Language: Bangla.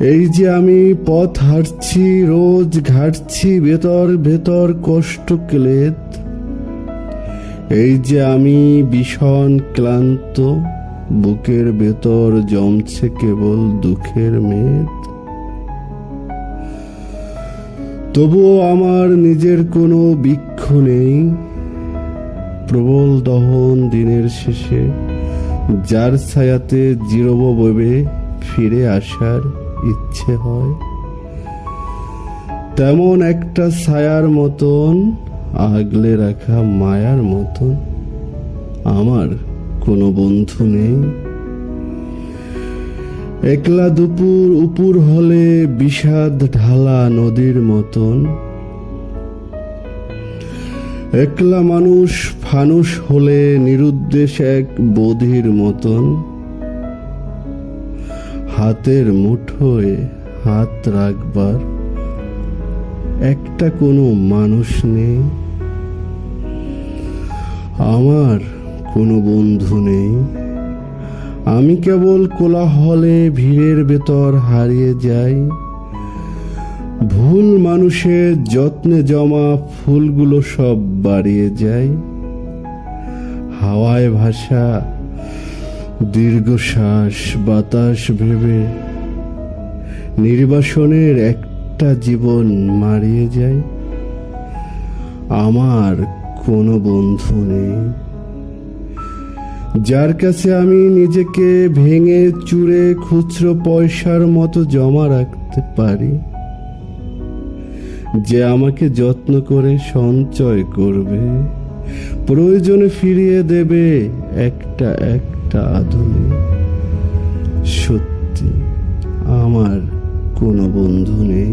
এই যে আমি পথ হাঁটছি, রোজ ঘাটছি, ভেতর ভেতর কষ্ট ক্লেদ। এই যে আমি ভীষণ ক্লান্ত, বুকের ভেতর জমছে কেবল দুঃখের মেদ। তবুও আমার নিজের কোনো বৃক্ষ নেই। প্রবল দহন দিনের শেষে, যার ছায়াতে জিরব ববে ফিরে আসার ইচ্ছে হয়। তেমন একটা ছায়ার মতন, আগলে রাখা মায়ার মতন আমার কোনো বন্ধু নেই। একলা দুপুর উপুর হলে বিষাদ ঢালা নদীর মতন। একলা মানুষ ফানুষ হলে নিরুদ্দেশ এক বোধির মতন। হাতের মুঠোয় হাত রাখবার। একটা কোনো মানুষ নেই। আমার কোনো বন্ধু নেই। আমি কেবল কোলাহলে ভিড়ের ভেতর হারিয়ে যাই। ভুল মানুষের যত্নে জমা ফুলগুলো সব বাড়িয়ে যায় হাওয়ায় ভাষা দীর্ঘশ্বাস, বাতাস ভেবে নির্বাসনের একটা জীবন মারিয়ে যায়। আমার কোনো বন্ধু নেই। যার কাছে আমি নিজেকে ভেঙে চুরে খুচরো পয়সার মতো জমা রাখতে পারি, যে আমাকে যত্ন করে সঞ্চয় করবে, প্রয়োজনে ফিরিয়ে দেবে একটা একটা আধুনি সত্যি আমার কোনো বন্ধু নেই।